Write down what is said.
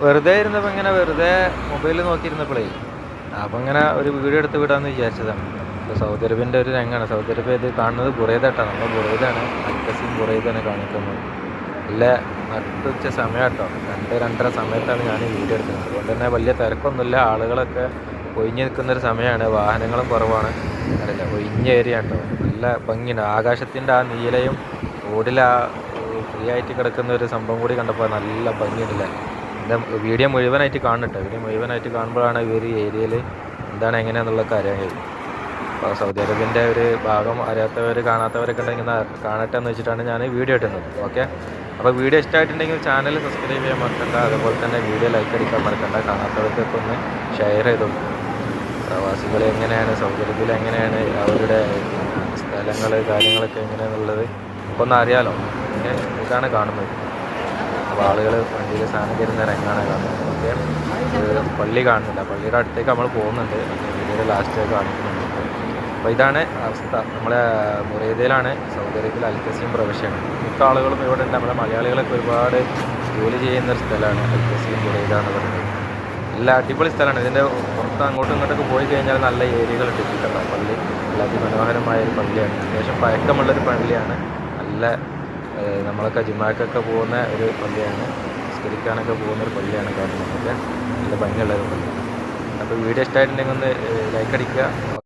വെറുതെ ഇരുന്നപ്പോൾ ഇങ്ങനെ വെറുതെ മൊബൈലിൽ നോക്കിയിരുന്നപ്പോഴേ അപ്പം ഇങ്ങനെ ഒരു വീഡിയോ എടുത്ത് വിടാമെന്ന് വിചാരിച്ചതാണ്. ഇപ്പോൾ സൗദി അറേബ്യന്റെ ഒരു രംഗമാണ് സൗദി അറേബ്യ ഇത് കാണുന്നത് ബുറൈദായിട്ടാണ് നമ്മൾ ബുറൈദാണ് അൽക്കസിയും ബുറൈദാണ് കാണിക്കുന്നത്. നല്ല നട്ടുച്ച സമയം കേട്ടോ രണ്ട് രണ്ടര സമയത്താണ് ഞാൻ വീഡിയോ എടുക്കുന്നത്. അതുകൊണ്ട് തന്നെ വലിയ തിരക്കൊന്നുമില്ല. ആളുകളൊക്കെ ഒഴിഞ്ഞു നിൽക്കുന്ന ഒരു സമയമാണ്. വാഹനങ്ങളും കുറവാണ്. അറിയില്ല. ഒഴിഞ്ഞ ഏരിയ കേട്ടോ നല്ല ഭംഗിയുണ്ട്. ആകാശത്തിന്റെ ആ നീലയും റോഡിൽ ആ ഫ്രീ ആയിട്ട് കിടക്കുന്ന ഒരു സംഭവം കൂടി കണ്ടപ്പോൾ നല്ല ഭംഗിയുണ്ടല്ലേ? വീഡിയോ മുഴുവനായിട്ട് കാണട്ടെ വീഡിയോ മുഴുവനായിട്ട് കാണുമ്പോഴാണ് ഈ ഒരു ഏരിയയിൽ എന്താണ് എങ്ങനെയാണെന്നുള്ളതൊക്കെ അറിയാൻ കഴിയും അപ്പോൾ സൗദി അറേബ്യന്റെ ഒരു ഭാഗം അറിയാത്തവർ കാണാത്തവരൊക്കെ ഉണ്ടെങ്കിൽ കാണട്ടെ എന്ന് വെച്ചിട്ടാണ് ഞാൻ വീഡിയോ ഇട്ടുന്നത് ഓക്കെ? അപ്പോൾ വീഡിയോ ഇഷ്ടമായിട്ടുണ്ടെങ്കിൽ ചാനൽ സബ്സ്ക്രൈബ് ചെയ്യാൻ മറക്കണ്ട. അതുപോലെ തന്നെ വീഡിയോ ലൈക്ക് അടിക്കാൻ മറക്കണ്ട. കാണാത്തവർക്കൊക്കെ ഒന്ന് ഷെയർ ചെയ്ത് പ്രവാസികൾ എങ്ങനെയാണ് സൗദി അറേബ്യയിൽ എങ്ങനെയാണ് അവരുടെ സ്ഥലങ്ങൾ കാര്യങ്ങളൊക്കെ എങ്ങനെയാണെന്നുള്ളത് ഒന്ന് അറിയാലോ. ഇതാണ് കാണുന്നത്. അപ്പോൾ ആളുകൾ വണ്ടിയിൽ സാധനം തരുന്ന ഇറങ്ങാണ്. പള്ളി കാണുന്നില്ല. പള്ളിയുടെ അടുത്തേക്ക് നമ്മൾ പോകുന്നുണ്ട്. വീഡിയോയുടെ ലാസ്റ്റ് കാണിക്കുന്നുണ്ട്. അപ്പോൾ ഇതാണ് അവസ്ഥ. നമ്മളെ സൗദി അറേബ്യയിൽ അൽക്കസിയും പ്രവിശ്യമാണ് മിക്ക ആളുകളും ഇവിടെ ഉണ്ട്. നമ്മുടെ മലയാളികളൊക്കെ ഒരുപാട് ജോലി ചെയ്യുന്ന ഒരു സ്ഥലമാണ് അൽക്കസിയും മുറേദ എന്ന് പറയുന്നത്. നല്ല അടിപൊളി സ്ഥലമാണ്. ഇതിന്റെ പുറത്ത് അങ്ങോട്ടും ഇങ്ങോട്ടൊക്കെ പോയി കഴിഞ്ഞാൽ നല്ല ഏരിയകളുണ്ട് കേട്ടോ പള്ളി. നല്ല അതിമനോഹരമായ ഒരു പള്ളിയാണ്. അത്യാവശ്യം പഴക്കമുള്ളൊരു പള്ളിയാണ്. നല്ല നമ്മളൊക്കെ ജിമാക്കൊക്കെ പോകുന്ന ഒരു പള്ളിയാണ്. നിസ്കരിക്കാനൊക്കെ പോകുന്ന ഒരു പള്ളിയാണ് കാണുന്നത് നല്ല ഭംഗിയുള്ള ഒരു പള്ളിയാണ്. അപ്പോൾ വീഡിയോ ഇഷ്ടമായിട്ടുണ്ടെങ്കിൽ ഒന്ന് ലൈക്ക് അടിക്കുക.